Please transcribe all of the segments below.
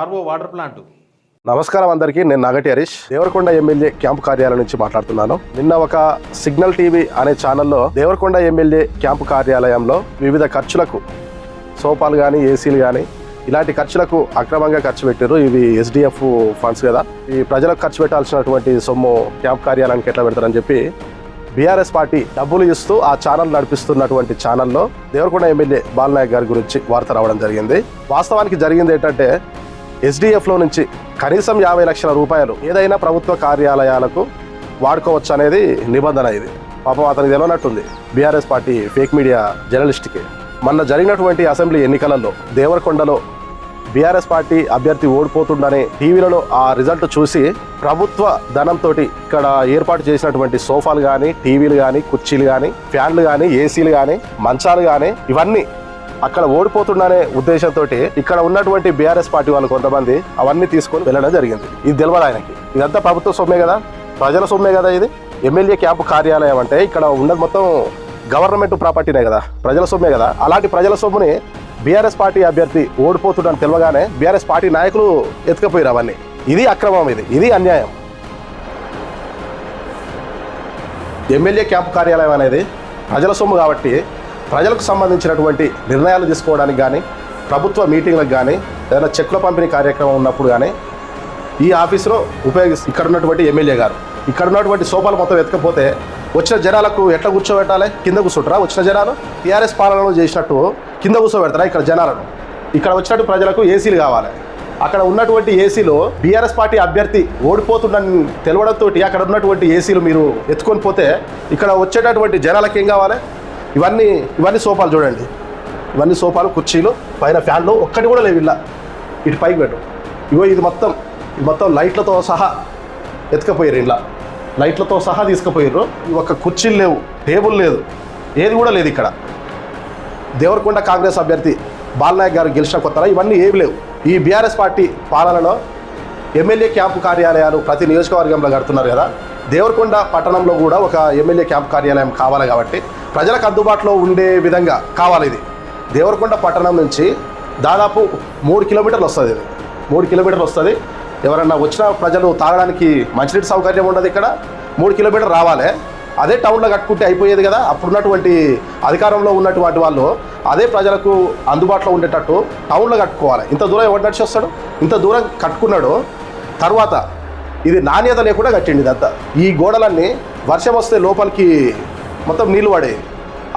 RO water plant. నమస్కారం అందరికీ నేను నగటి హరీష్. దేవరకొండ ఎమ్మెల్యే క్యాంపు కార్యాలయం నుంచి మాట్లాడుతున్నాను. నిన్న ఒక సిగ్నల్ టీవీ అనే ఛానల్లో దేవరకొండ ఎమ్మెల్యే క్యాంపు కార్యాలయంలో వివిధ ఖర్చులకు సోఫాలు కానీ ఏసీలు కానీ ఇలాంటి ఖర్చులకు అక్రమంగా ఖర్చు పెట్టారు ఇవి ఎస్డిఎఫ్ ఫండ్స్ కదా. ఈ ప్రజలకు ఖర్చు పెట్టాల్సినటువంటి సొమ్ము క్యాంప్ కార్యాలయానికి ఎట్లా పెడతారని చెప్పి బీఆర్ఎస్ పార్టీ డబ్బులు ఇస్తూ ఆ ఛానల్ నడిపిస్తున్నటువంటి ఛానల్లో దేవరకొండ ఎమ్మెల్యే బాలనాయక్ గారి గురించి వార్త రావడం జరిగింది. వాస్తవానికి జరిగింది ఏంటంటే ఎస్డిఎఫ్లో నుంచి కనీసం యాభై లక్షల రూపాయలు ఏదైనా ప్రభుత్వ కార్యాలయాలకు వాడుకోవచ్చు అనేది నిబంధన ఇది. పాపం అతనికి తెలియనట్టుంది బీఆర్ఎస్ పార్టీ ఫేక్ మీడియా జర్నలిస్ట్కి. మొన్న జరిగినటువంటి అసెంబ్లీ ఎన్నికలలో దేవరకొండలో బీఆర్ఎస్ పార్టీ అభ్యర్థి ఓడిపోతుండని టీవీలలో ఆ రిజల్ట్ చూసి ప్రభుత్వ ధనంతో ఇక్కడ ఏర్పాటు చేసినటువంటి సోఫాలు కానీ టీవీలు కానీ కుర్చీలు కానీ ఫ్యాన్లు కానీ ఏసీలు కానీ మంచాలు కానీ ఇవన్నీ అక్కడ ఓడిపోతుండనే ఉద్దేశంతో ఇక్కడ ఉన్నటువంటి బీఆర్ఎస్ పార్టీ వాళ్ళు కొంతమంది అవన్నీ తీసుకొని వెళ్ళడం జరిగింది. ఇది తెలియదు ఆయనకి. ఇదంతా ప్రభుత్వ సొమ్మే కదా? ప్రజల సొమ్మే కదా ఇది? ఎమ్మెల్యే క్యాంపు కార్యాలయం అంటే ఇక్కడ ఉన్నది మొత్తం గవర్నమెంట్ ప్రాపర్టీనే కదా? ప్రజల సొమ్మే కదా? అలాంటి ప్రజల సొమ్ముని బీఆర్ఎస్ పార్టీ అభ్యర్థి ఓడిపోతుండని తెలియగానే బీఆర్ఎస్ పార్టీ నాయకులు ఎత్తుకపోయారు అవన్నీ. ఇది అక్రమం ఇది. ఇది అన్యాయం. ఎమ్మెల్యే క్యాంపు కార్యాలయం అనేది ప్రజల సొమ్ము కాబట్టి ప్రజలకు సంబంధించినటువంటి నిర్ణయాలు తీసుకోవడానికి కానీ ప్రభుత్వ మీటింగ్లకు కానీ ఏదైనా చెక్కుల పంపిణీ కార్యక్రమం ఉన్నప్పుడు కానీ ఈ ఆఫీసులో ఉపయోగిస్తారు ఇక్కడ ఉన్నటువంటి ఎమ్మెల్యే గారు. ఇక్కడ ఉన్నటువంటి సోఫాలు మొత్తం ఎత్తకపోతే వచ్చిన జనాలకు ఎట్లా కూర్చోబెట్టాలి? కింద కూర్చుంటారా? వచ్చిన జనాలు? టీఆర్ఎస్ పాలనలో చేసినట్టు కింద కూర్చోబెడతారా? ఇక్కడ జనాలను. ఇక్కడ వచ్చినట్టు ప్రజలకు ఏసీలు కావాలి. అక్కడ ఉన్నటువంటి ఏసీలో బీఆర్ఎస్ పార్టీ అభ్యర్థి ఓడిపోతుందని తెలవడంతో అక్కడ ఉన్నటువంటి ఏసీలు మీరు ఎత్తుకొని పోతే ఇక్కడ వచ్చేటటువంటి జనాలకు ఏం కావాలి? ఇవన్నీ ఇవన్నీ సోఫాలు చూడండి. ఇవన్నీ సోఫాలు కుర్చీలు పైన ఫ్యాన్లు ఒక్కటి కూడా లేవు ఇలా ఇటు పైకి పెట్టు. ఇగో ఇది మొత్తం ఇది మొత్తం లైట్లతో సహా ఎత్తుకపోయారు ఇలా లైట్లతో సహా తీసుకుపోయారు ఈ ఒక్క కుర్చీలు లేవు టేబుల్ లేదు ఏది కూడా లేదు ఇక్కడ. దేవరకొండ కాంగ్రెస్ అభ్యర్థి బాలనాయక్ గారు గెలిచిన కొత్తలో ఇవన్నీ ఏవి లేవు. ఈ బీఆర్ఎస్ పార్టీ పాలనలో ఎమ్మెల్యే క్యాంపు కార్యాలయాలు ప్రతి నియోజకవర్గంలో కడుతున్నారు కదా. దేవరకొండ పట్టణంలో కూడా ఒక ఎమ్మెల్యే క్యాంపు కార్యాలయం కావాలి కాబట్టి ప్రజలకు అందుబాటులో ఉండే విధంగా కావాలి ఇది. దేవరకొండ పట్టణం నుంచి దాదాపు మూడు కిలోమీటర్లు వస్తుంది ఇది. మూడు కిలోమీటర్లు వస్తుంది. ఎవరన్నా వచ్చిన ప్రజలు తాగడానికి మంచినీటి సౌకర్యం ఉండదు ఇక్కడ. మూడు కిలోమీటర్ రావాలి. అదే టౌన్లో కట్టుకుంటే అయిపోయేది కదా. అప్పుడున్నటువంటి అధికారంలో ఉన్నటువంటి వాళ్ళు అదే ప్రజలకు అందుబాటులో ఉండేటట్టు టౌన్లో కట్టుకోవాలి. ఇంత దూరం ఎవరు నడిచి వస్తాడు? ఇంత దూరం కట్టుకున్నాడు. తర్వాత ఇది నాణ్యత లేకుండా కట్టిండి ఇదంతా. ఈ గోడలన్నీ వర్షం వస్తే లోపలికి మొత్తం నీళ్ళు పడేవి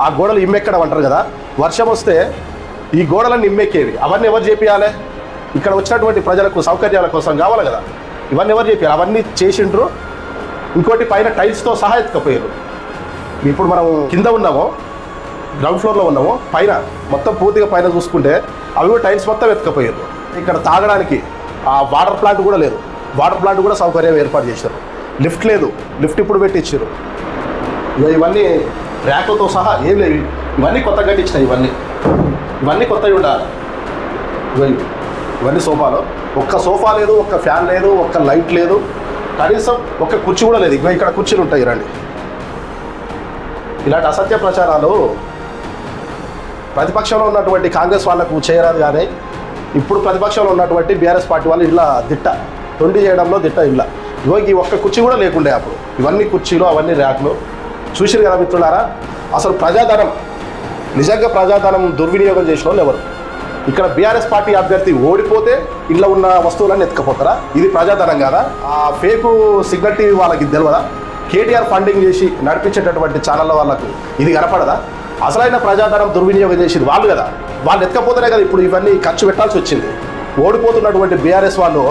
ఆ గోడలు ఇమ్మెక్కడం అంటారు కదా వర్షం వస్తే ఈ గోడలన్నీ ఇమ్మెక్కేవి. అవన్నీ ఎవరు చేపియాలి ఇక్కడ వచ్చినటువంటి ప్రజలకు సౌకర్యాల కోసం కావాలి కదా. ఇవన్నీ ఎవరు చెప్పారు అవన్నీ చేసిండ్రు. ఇంకోటి పైన టైల్స్తో సహా ఎత్తుకపోయారు ఇప్పుడు మనం కింద ఉన్నాము గ్రౌండ్ ఫ్లోర్లో ఉన్నాము పైన మొత్తం పూర్తిగా పైన చూసుకుంటే అవి కూడా టైల్స్ మొత్తం ఎత్తుకపోయారు ఇక్కడ తాగడానికి ఆ వాటర్ ప్లాంట్ కూడా లేదు. వాటర్ ప్లాంట్ కూడా సౌకర్యం ఏర్పాటు చేశారు. లిఫ్ట్ లేదు. లిఫ్ట్ ఇప్పుడు పెట్టించారు ఇవన్నీ ర్యాకులతో సహా ఏం లేవు. ఇవన్నీ కొత్త కట్టించినాయి ఇవన్నీ. ఇవన్నీ కొత్తవి ఉండాలి. ఇవన్నీ సోఫాలు. ఒక్క సోఫా లేదు ఒక్క ఫ్యాన్ లేదు ఒక్క లైట్ లేదు. కనీసం ఒక్క కుర్చీ కూడా లేదు. ఇగో ఇక్కడ కుర్చీలు ఉంటాయి రండి. ఇలాంటి అసత్య ప్రచారాలు ప్రతిపక్షంలో ఉన్నటువంటి కాంగ్రెస్ వాళ్ళకు చేయరాదు కానీ ఇప్పుడు ప్రతిపక్షంలో ఉన్నటువంటి బీఆర్ఎస్ పార్టీ వాళ్ళు ఇలా దిట్ట. తొండి చేయడంలో దిట్ట ఇలా ఇగో ఈ ఒక్క కుర్చీ కూడా లేకుండే అప్పుడు. ఇవన్నీ కుర్చీలు అవన్నీ ర్యాక్లు. చూసిరు కదా మిత్రులారా? అసలు ప్రజాధనం నిజంగా ప్రజాధనం దుర్వినియోగం చేసిన వాళ్ళు ఎవరు? ఇక్కడ బీఆర్ఎస్ పార్టీ అభ్యర్థి ఓడిపోతే ఇంట్లో ఉన్న వస్తువులన్నీ ఎత్తుకపోతారా? ఇది ప్రజాధనం కాదా? ఆ ఫేకు సిగ్నల్ టీవీ వాళ్ళకి తెలియదా కేటీఆర్ ఫండింగ్ చేసి నడిపించేటటువంటి ఛానళ్ళ వాళ్ళకు ఇది కనపడదా? అసలైన ప్రజాధనం దుర్వినియోగం చేసేది వాళ్ళు కదా. వాళ్ళు ఎత్తుకపోతేనే కదా ఇప్పుడు ఇవన్నీ ఖర్చు పెట్టాల్సి వచ్చింది. ఓడిపోతున్నటువంటి బీఆర్ఎస్ వాళ్ళు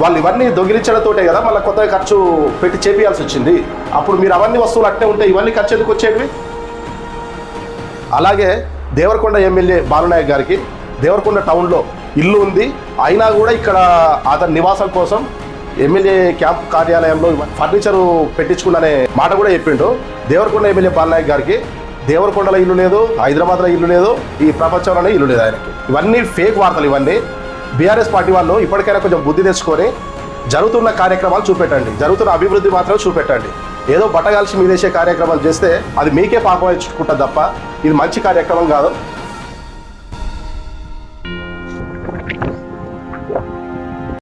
వాళ్ళు ఇవన్నీ దొంగిలించడంతోటే కదా మళ్ళీ కొత్తగా ఖర్చు పెట్టి చేపియాల్సి వచ్చింది. అప్పుడు మీరు అవన్నీ వస్తువులు అట్టే ఉంటే ఇవన్నీ ఖర్చు ఎందుకు వచ్చేవి అలాగే దేవరకొండ ఎమ్మెల్యే బాలునాయక్ గారికి దేవరకొండ టౌన్లో ఇల్లు ఉంది. అయినా కూడా ఇక్కడ అతని నివాసం కోసం ఎమ్మెల్యే క్యాంప్ కార్యాలయంలో ఫర్నిచరు పెట్టించుకున్ననే మాట కూడా చెప్పిండు దేవరకొండ ఎమ్మెల్యే బాలనాయక్ గారికి దేవరకొండలో ఇల్లు లేదు హైదరాబాద్లో ఇల్లు లేదు ఈ ప్రపంచంలోనే ఇల్లు లేదు ఆయనకి. ఇవన్నీ ఫేక్ వార్తలు ఇవన్నీ. బీఆర్ఎస్ పార్టీ వాళ్ళు ఇప్పటికైనా కొంచెం బుద్ధి తెచ్చుకొని జరుగుతున్న కార్యక్రమాలు చూపెట్టండి. జరుగుతున్న అభివృద్ధి మాత్రం చూపెట్టండి. ఏదో బట్టగాల్చి మీదేసే కార్యక్రమాలు చేస్తే అది మీకే పాపం తప్ప ఇది మంచి కార్యక్రమం కాదు.